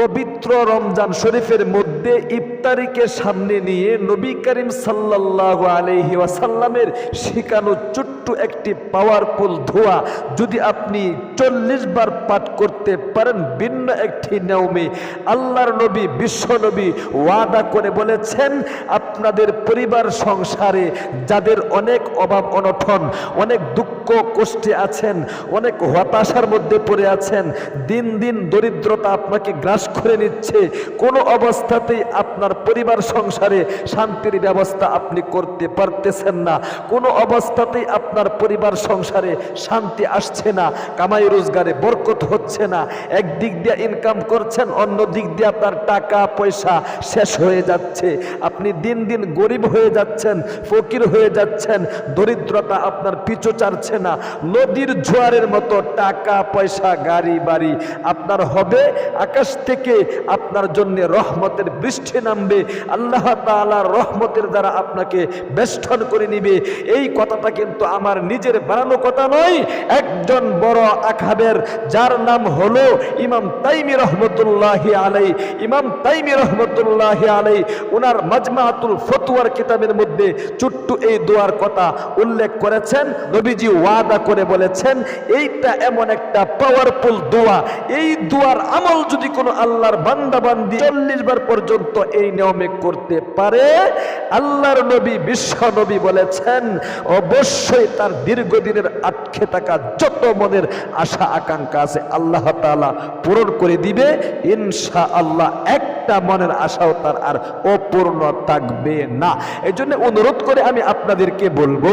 পবিত্র রমজান শরীফের মধ্যে ইফতারিকে সামনে নিয়ে নবী করিম সাল্লাহ আলহি ওয়াসাল্লামের শেখানো ছোট্ট একটি পাওয়ারফুল ধোয়া যদি আপনি চল্লিশ বার পাঠ করতে পারেন ভিন্ন একটি নিয়মে আল্লাহর নবী, বিশ্ব নবী ওয়াদা করে বলেছেন, আপনাদের পরিবার সংসারে যাদের অনেক অভাব অনঠন অনেক দুঃখ কষ্টে আছেন, অনেক হতাশার মধ্যে পড়ে আছেন, দিন দিন দরিদ্রতা আপনাকে গ্রাস করে নিচ্ছে, কোনো অবস্থাতেই আপনার পরিবার সংসারে শান্তির ব্যবস্থা আপনি করতে পারতেছেন না, কোনো অবস্থাতেই আপনার পরিবার সংসারে শান্তি আসছে না, কামাই রোজগারে বরকত হচ্ছে না, একদিক দিয়ে ইনকাম করছেন, অন্য দিক দিয়ে আপনার টাকা, পয়সা শেষ হয়ে যাচ্ছে। আপনি দিন দিন গরিব হয়ে যাচ্ছেন, ফকির হয়ে যাচ্ছেন, দরিদ্রতা আপনার পিছু চারছে না। নদীর জোয়ারের মতো টাকা, পয়সা, গাড়ি, বাড়ি আপনার হবে। আকাশ থেকে আপনার জন্য রহমতের বৃষ্টি নামবে। আল্লাহ তাআলার রহমতের দ্বারা আপনাকে বেষ্টন করে নিবে। এই কথাটা কিন্তু আমার নিজের বানানো কথা নয়, একজন বড় আখাবের, যার নাম হলো ইমাম তাইমি রহমতুল্লাহ আলাই, ইমাম তাইমি রহমতুল্লাহ আলাই ওনার মাজমাতুল ফতুয়ার কিতাবের মধ্যে ছোট্ট এই দোয়ার কথা উল্লেখ করেছেন, নবীজি ওয়াদা করে বলেছেন, এইটা এমন একটা পাওয়ারফুল দোয়া। এই দোয়ার আমল যদি কোনো আল্লাহর বান্দা বান্দি চল্লিশ বার পর্যন্ত এই নিয়মে করতে পারে, আল্লাহর নবী, বিশ্ব নবী বলেছেন, অবশ্যই তার দীর্ঘদিনের আটকে থাকা যত মনের আশা, আকাঙ্ক্ষা আছে, আল্লাহ তাআলা পূরণ করে দিবে ইনশা আল্লাহ একটা মনের আশাও তার আর অপূর্ণ থাকবে না। এই জন্য অনুরোধ করে আমি আপনাদেরকে বলব,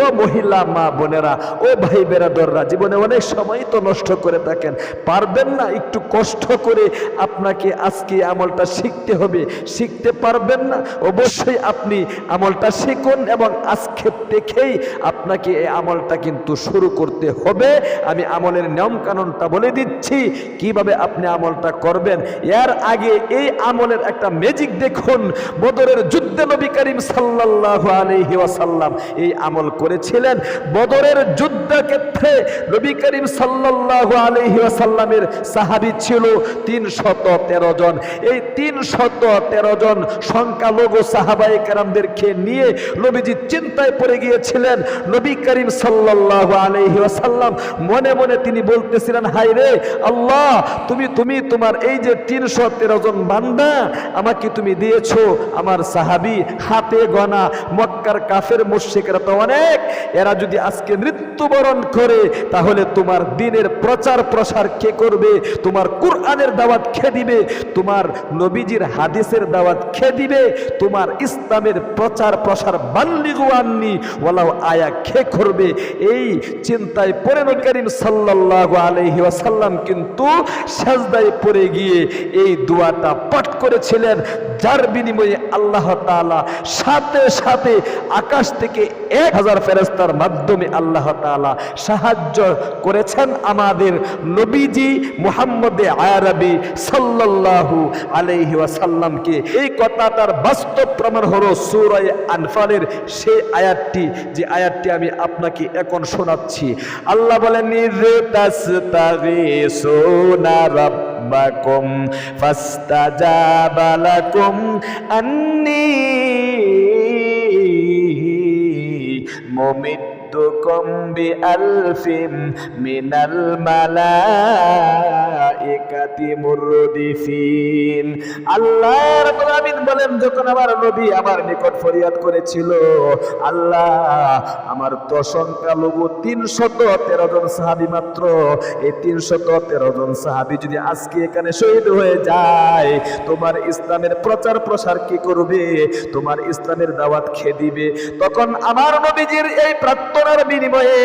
ও মহিলা মা বোনেরা, ও ভাই বেরাদররা, জীবনে অনেক সময় তো নষ্ট করে থাকেন। পারবেন না একটু কষ্ট করে আপনাকে আজকে আমলটা শিখতে হবে। শিখতে পারবেন না? অবশ্যই আপনি আমলটা শিখুন এবং আজকে দেখেই আপনাকে এই আমলটা কিন্তু শুরু করতে হবে। আমি আমলের নিয়ম কানুনটা বলে দিচ্ছি, কীভাবে আপনি আমলটা করবেন। এর আগে এই আমলের একটা ম্যাজিক দেখুন। বদরের যুদ্ধে নবী করিম সাল্লাল্লাহু আলাইহি ওয়াসাল্লাম এই আমল করেছিলেন। বদরের যুদ্ধ ক্ষেত্রে নবী করিম সাল্লাল্লাহু আলাইহি ওয়াসাল্লামের সাহাবী ছিল তিনশত তেরো জন। এই তিনশত তেরো জন সংখ্যালঘু সাহাবায়ে কেরামদেরকে নিয়ে নবীজি চিন্তায় পড়ে গিয়েছিলেন। নবী করিম সাল্লাল্লাহু আলাইহি ওয়াসাল্লাম মনে মনে তিনি বলতেছিলেন হাই রে আল্লাহ, তুমি তুমি তোমার এই যে তিনশো তেরো জন বান্দা, আমাকে তুমি দিয়েছ। আমার সাহাবি হাতে গনা মক্কার কাফের মুশরিকরা তো অনেক। এরা যদি আজকে মৃত্যুবরণ করে, তাহলে তোমার দিনের প্রচার প্রসার কে করবে? তোমার কুরআনের দাওয়াত খে দিবে? তোমার নবীজির হাদিসের দাওয়াত খে দিবে? তোমার ইসলামের প্রচার প্রসার বাল্লিগু আননি ওয়ালাও আয়া খে করবে? এই চিন্তায় পরে নবী করিম সাল্লাল্লাহু আলাইহি ওয়াসাল্লাম কিন্তু সাজদায় পড়ে গিয়ে এই দোয়াটা পাঠ করেছিলেন। যার বিনিময়ে আল্লাহ তাআলা সাথে সাথে আকাশ থেকে এক হাজার ফেরেস্তার মাধ্যমে আল্লাহ তালা সাহায্য করেছেন আমাদের নবীজি মুহাম্মদে আয়ারবি সাল্লাল্লাহু আলাইহি ওয়াসাল্লামকে। এই কথাটার বাস্তব প্রমাণ হলো সূরা আনফালের সেই আয়াতটি, যে আয়াতটি আমি আপনাকে এখন শোনাচ্ছি। আল্লাহ বলেন নির্তাস্তাগিসুনা রাব্বাকুম ফাস্তাজাবা লাকুম আন্নী মুমিদ্দুকুম বিআলফিম মিনাল মালাইকাতি মুরদিফিন আল্লাহ রাব্বুল আলামিন বলেন, যখন আমার নবী আমার নিকট ফরিয়াদ করেছিল, আল্লাহ আমার তো সংখ্যালঘু তিনশত তেরো জন সাহাবি মাত্র। এই তিনশত তেরো জন সাহাবি যদি আজকে এখানে শহীদ হয়ে যায়, তোমার ইসলামের প্রচার প্রসার কি করবে? তোমার ইসলামের দাওয়াত খেয়ে দিবে? তখন আমার নবীজির এই প্রার্থনার বিনিময়ে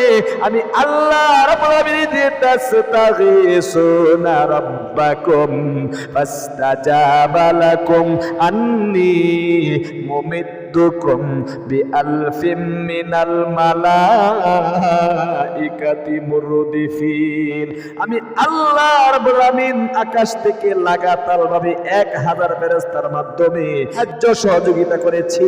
আমি আল্লাহ রাব্বুল আলামিন যে তাস্তাগিসুনা রাব্বাকুম ফাস্তাজাবা লাকুম। মুরদিফিন আমি আকাশ থেকে লাগাতার ভাবে মাধ্যমে সাহায্য সহযোগিতা করেছি।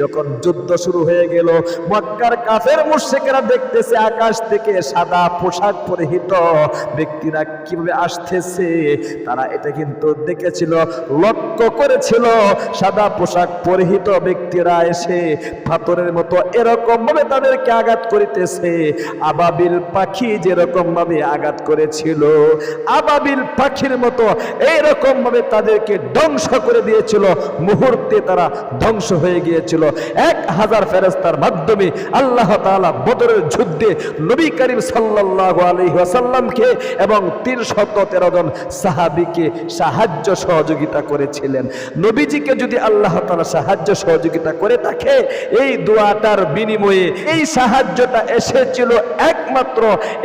যখন যুদ্ধ শুরু হয়ে গেল, মক্কার কাফের মুশরিকেরা দেখতেছে আকাশ থেকে সাদা পোশাক পরিহিত ব্যক্তিরা কীভাবে আসতেছে। তারা এটা কিন্তু দেখেছিল, লক্ষ্য করেছিল, সাদা পোশাক পরিহিত ব্যক্তিরা এসে পাথরের মতো এরকম ভাবে তাদেরকে আঘাত করিতেছে। আবাবিল পাখি যেরকম ভাবে আঘাত করেছিল, আবাবিল পাখির মতো এইরকম ভাবে তাদেরকে ধ্বংস করে দিয়েছিল। মুহূর্তে তারা ধ্বংস হয়ে গিয়েছিল। এক হাজার ফেরেস্তার মাধ্যমে আল্লাহ তাআলা বদরের যুদ্ধে নবী করিম সাল্লাল্লাহু আলাইহি ওয়াসাল্লামকে এবং তিনশত তেরো জন সাহাবীকে সাহায্য সহযোগিতা করেছিলেন। নবীজিকে যদি আল্লাহ তাআলা সাহায্য সহযোগিতা করে থাকে। এই দোয়াটার বিনিময়ে এই সাহায্যটা এসেছিল একমাত্র।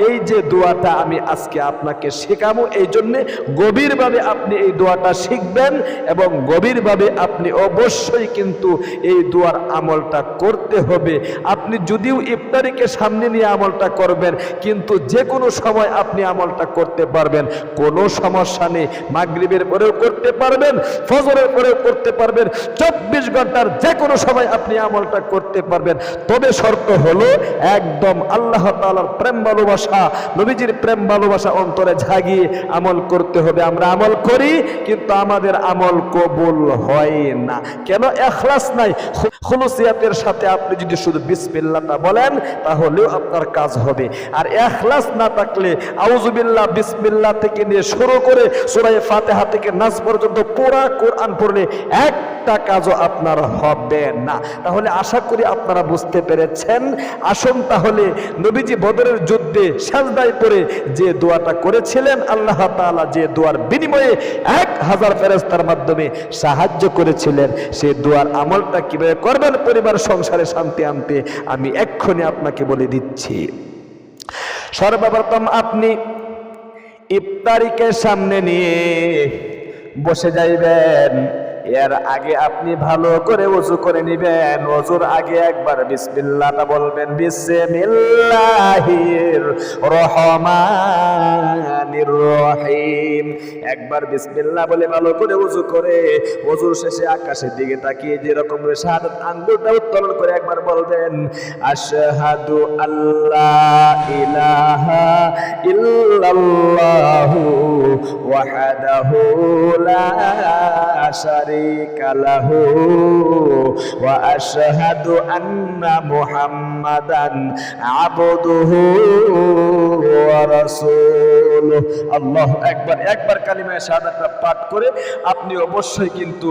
এই যে দোয়াটা আমি আজকে আপনাকে শেখাবো, এই জন্যে গভীরভাবে আপনি এই দোয়াটা শিখবেন এবং গভীরভাবে আপনি অবশ্যই কিন্তু এই দোয়ার আমলটা করতে হবে। আপনি যদিও ইফতারিকে সামনে নিয়ে আমলটা করবেন, কিন্তু যে কোনো সময় আপনি আমলটা করতে পারবেন। কোনো সমস্যা নেই, মাগরিবের পরেও করতে পারবেন, ফজরের পরেও করতে পারবেন। চব্বিশ ঘণ্টার যে কোনো সময় আপনি আমলটা করতে পারবেন। তবে শর্ত হলো, একদম আল্লাহ তাআলার প্রেম ভালোবাসা, নবীজির প্রেম ভালোবাসা অন্তরে ঝাগিয়ে আমল করতে হবে। আমরা আমল করি, কিন্তু আমাদের আমল কবুল হয় না। কেন? এখলাস নাই। খুলুসিয়াতের সাথে আপনি যদি শুধু বিসমিল্লাহটা বলেন, তাহলেও আপনার কাজ হবে। আর এখলাস না থাকলে আউজুবিল্লাহ বিসমিল্লাহ থেকে নিয়ে শুরু করে সুরাই ফাতেহা থেকে নাচ পর্যন্ত পুরা কোরআন পড়লে একটা কাজও আপনার হবে না। তাহলে আশা করি আপনারা বুঝতে পেরেছেন। আসুন তাহলে নবীজি বদরের যুদ্ধে সাজদায় পড়ে যে দোয়াটা করেছিলেন, আল্লাহ তাআলা যে দোয়ার বিনিময়ে এক হাজার ফেরেস্তার মাধ্যমে সাহায্য করেছিলেন। সেই দোয়ার আমলটা কীভাবে করবেন, পরিবার, সংসারে শান্তি আনতে আমি এক্ষুনি আপনাকে বলে দিচ্ছি। সর্বপ্রথম আপনি ইফতারিকে সামনে নিয়ে বসে যাইবেন। এর আগে আপনি ভালো করে উজু করে নিবেন। ওজুর আগে একবার বিসমিল্লাহটা বলবেন, বিসমিল্লাহির রহমানির রহিম। একবার বিসমিল্লাহ বলে ভালো করে উজু করে ওজুর শেষে আকাশের দিকে তাকিয়ে যেরকম শাহাদাত আঙ্গুলটা উত্তোলন করে একবার বলবেন, আশহাদু আল্লাহ ইলাহা ইল্লাল্লাহু ওয়াহদাহু লা শারীকা আশহাদু আন্না মুহাম্মাদান আবদুহু ওয়া রাসূলুহু আল্লাহু আকবার একবার কালিমা শাহাদাতটা পাঠ করে আপনি অবশ্যই কিন্তু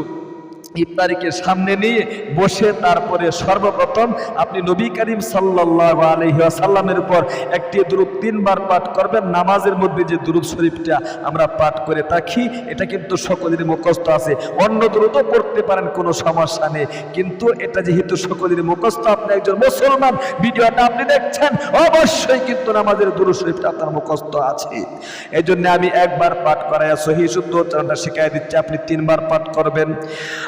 ইফতারিকে সামনে নিয়ে বসে তারপরে সর্বপ্রথম আপনি নবী করিম সাল্লাল্লাহু আলাইহি ওয়াসাল্লামের উপর একটি দুরূদ তিনবার পাঠ করবেন। নামাজের মধ্যে যে দুরূদ শরীফটা আমরা পাঠ করে থাকি, এটা কিন্তু সকলের মুখস্থ আছে। অন্য দুরূদও পড়তে পারেন, কোনো সমস্যা নেই। কিন্তু এটা যেহেতু সকলের মুখস্থ, আপনি একজন মুসলমান, ভিডিওটা আপনি দেখছেন, অবশ্যই কিন্তু নামাজের দুরূদ শরীফটা আপনার মুখস্থ আছে। এই জন্য আমি একবার পাঠ করাই সহি শুদ্ধ উচ্চারণটা শিখাই দিচ্ছি। আপনি তিনবার পাঠ করবেন।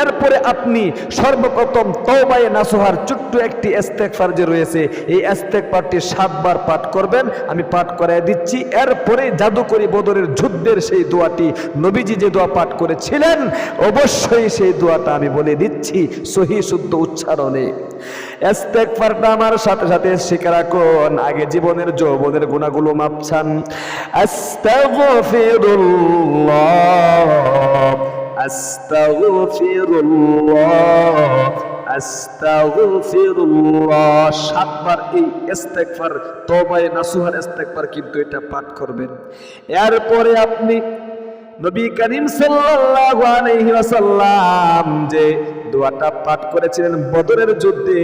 এরপরে আপনি সর্বপ্রথম তওবায়ে নাসোহার চুট্টু একটি ইস্তেগফার যে রয়েছে, এই ইস্তেগফারটি সাতবার পাঠ করবেন। আমি পাঠ করায় দিচ্ছি। এরপরে জাদুকরি বদরের যুদ্ধের সেই দোয়াটি নবীজি যে দোয়া পাঠ করেছিলেন, অবশ্যই সেই দোয়াটা আমি বলে দিচ্ছি। সহি শুদ্ধ উচ্চারণে। ইস্তেগফারটা আমার সাথে সাথে আগে জীবনের যৌবনের গুণাগুলো মাপছান। সাতবার এই ইস্তেগফার, তওবায়ে নাসুহার ইস্তেগফার কিন্তু এটা পাঠ করবেন। এরপরে আপনি নবী করিম সাল্লাল্লাহু আলাইহি ওয়াসাল্লাম যে দোয়াটা পাঠ করেছিলেন বদরের যুদ্ধে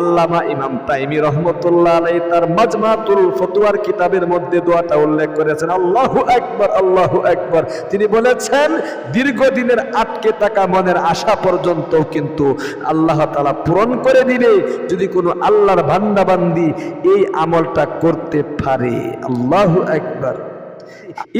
আল্লামা ইমাম তাইমি রহমতুল্লাহ আলাইহি তার মাজমাতুল ফতোয়ার কিতাবের মধ্যে দোয়াটা উল্লেখ করেছেন, আল্লাহু আকবার আল্লাহু আকবার। তিনি বলেছেন, দীর্ঘদিনের আটকে থাকা মনের আশা পর্যন্ত কিন্তু আল্লাহ তালা পূরণ করে দিবে, যদি কোনো আল্লাহর বান্দাবান্দি এই আমলটা করতে পারে। আল্লাহু আকবার।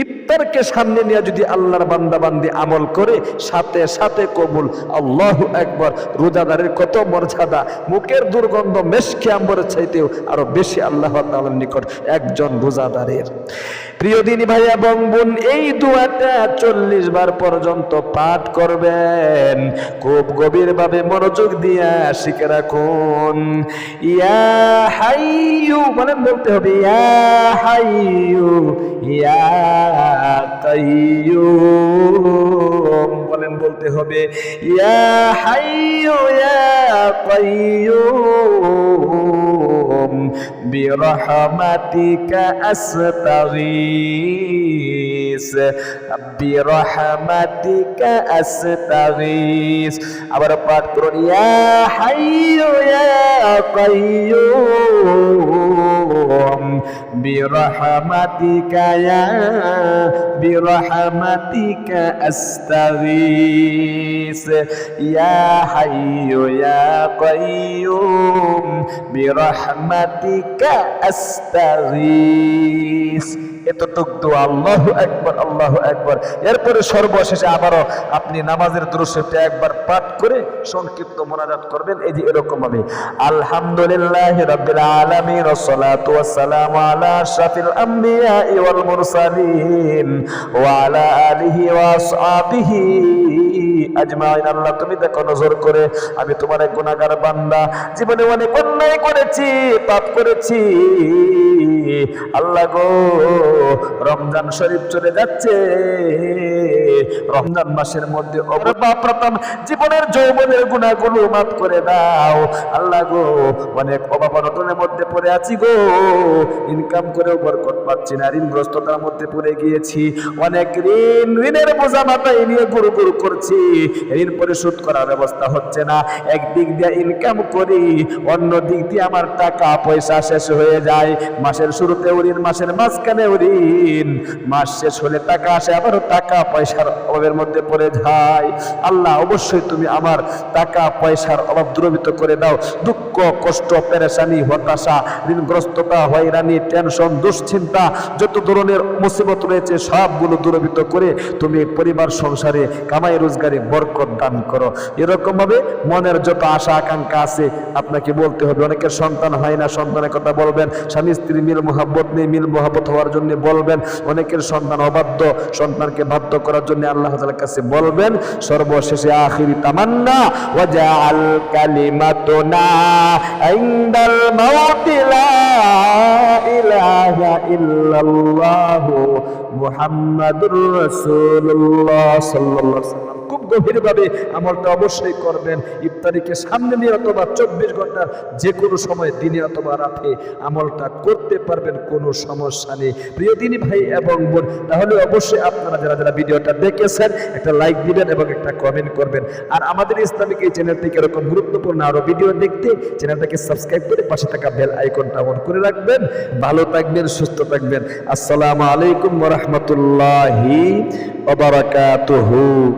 ইফতারকে সামনে নিয়ে যদি আল্লাহর বান্দা বান্দি আমল করে, সাথে সাথে কবুল। আল্লাহ একবার রোজাদারের কত মর্যাদা। মুখের দুর্গন্ধ মেশকে আম্বরের চাইতেও আরও বেশি আল্লাহ তাআলার নিকট একজন রোজাদারের। প্রিয় দিনী ভাই এবং বোন, এই দোয়াটা চল্লিশ বার পর্যন্ত পাঠ করবেন। খুব গভীরভাবে মনোযোগ দিয়া শিখে রাখুন। ইয়া হাইয়ু মানে বলতে হবে, ইয়া হাইয়ু, ইয়া কাইয়ুম বলেন, বলতে হবে, ইয়া হাইয়ু, ইয়া কাইয়ুম, বিরহমাতিকা আস্তাগীস। বিরহমাতিকা আস্তাগীস। আবার পাঠ করুন, ইয়া হাইয়ু, ইয়া কাইয়ুম। বিরহমাতিকা ইয়া বিরহমাতিকা আস্তাগীস ইয়া হাইয়ু ইয়া কাইয়ুম বিরহমাতিকা আস্তাগীস এতটুক দোয়া, আল্লাহু একবার আল্লাহু একবার এরপরে সর্বশেষে আবারও আপনি নামাজের দৃশ্যটা একবার পাঠ করে সংক্ষিপ্ত মোনাজাত করবেন। এই যে এরকম ভাবে আলহামদুলিল্লাহ রাব্বিল আলামিন ওয়াসসালাতু আলা আশরাফিল আমবিয়া ওয়াল মুরসালিন ওয়া আলা আলিহি আজমাইন আল্লাহ, তুমি দেখো নজর করে, আমি তোমার এক গুনাহগার বান্দা। জীবনে অনেক অন্যায় করেছি, পাপ করেছি। আল্লাহ গো, রমজান শরীফ চলে যাচ্ছে। রমজান মাসের মধ্যে জীবনের যৌবনের গুণাগুলো মাফ করে দাও। আল্লাহ গো, অনেক অভাব অনটনের মধ্যে পড়ে আছি গো। ইনকাম করেও বরকত পাচ্ছি না, ঋণগ্রস্ততার মধ্যে পড়ে গিয়েছি। অনেক ঋণ, ঋণের বোঝা মাথায় নিয়ে গুরু গুরু করছি। ঋণ পরিশোধ করার ব্যবস্থা হচ্ছে না। একদিক দিয়ে ইনকাম করি, অন্য দিক দিয়ে আমার টাকা পয়সা শেষ হয়ে যায়। মাসের শুরুতেও ঋণ, মাসের মাঝখানেও ঋণ। মাস শেষ হলে টাকা আসে, আবারও টাকা পয়সার অভাবের মধ্যে পড়ে যায়। আল্লাহ, অবশ্যই তুমি আমার টাকা, পয়সার অভাব দূরবিত করে দাও। দুঃখ, কষ্ট, পেরেশানি, হতাশা, ঋণগ্রস্ততা, হয়রানি, টেনশন, দুশ্চিন্তা, যত ধরনের মুসিবত রয়েছে, সবগুলো দূরবিত করে তুমি পরিবার, সংসারে কামাই, রোজগারে বরকত দান করো। এরকম ভাবে মনের যত আশা, আকাঙ্ক্ষা আছে, আপনাকে বলতে হবে। অনেকের সন্তান হয় না, সন্তানের কথা বলবেন। স্বামী, স্ত্রী, মিল মোহাব্বত নেই, মিল মোহাব্বত হওয়ার জন্য বলবেন। অনেকের সন্তান অবাধ্য, সন্তানকে বাধ্য করার জন্য আল্লাহ তাআলার কাছে বলবেন, সর্বশেষে আখিরি তামান্না, ওয়াজআল কালিমাতুনা ইনদাল মাউতি লা ইলাহা ইল্লাল্লাহ মুহাম্মাদুর রাসূলুল্লাহ সাল্লাল্লাহু আলাইহি খুব গভীরভাবে আমলটা অবশ্যই করবেন। ইফতারিকে সামনে নিয়ে অথবা চব্বিশ ঘণ্টার যে কোনো সময়, দিনে অথবা রাতে আমলটা করতে পারবেন, কোনো সমস্যা নেই। প্রিয় দিনী ভাই এবং বোন, তাহলে অবশ্যই আপনারা যারা যারা ভিডিওটা দেখেছেন, একটা লাইক দিবেন এবং একটা কমেন্ট করবেন। আর আমাদের ইসলামিক এই চ্যানেল থেকে এরকম গুরুত্বপূর্ণ আরও ভিডিও দেখতে চ্যানেলটাকে সাবস্ক্রাইব করে পাশে থাকা বেল আইকনটা অন করে রাখবেন। ভালো থাকবেন, সুস্থ থাকবেন। আসসালামু আলাইকুম রাহমাতুল্লাহি ওয়া বারাকাতুহু।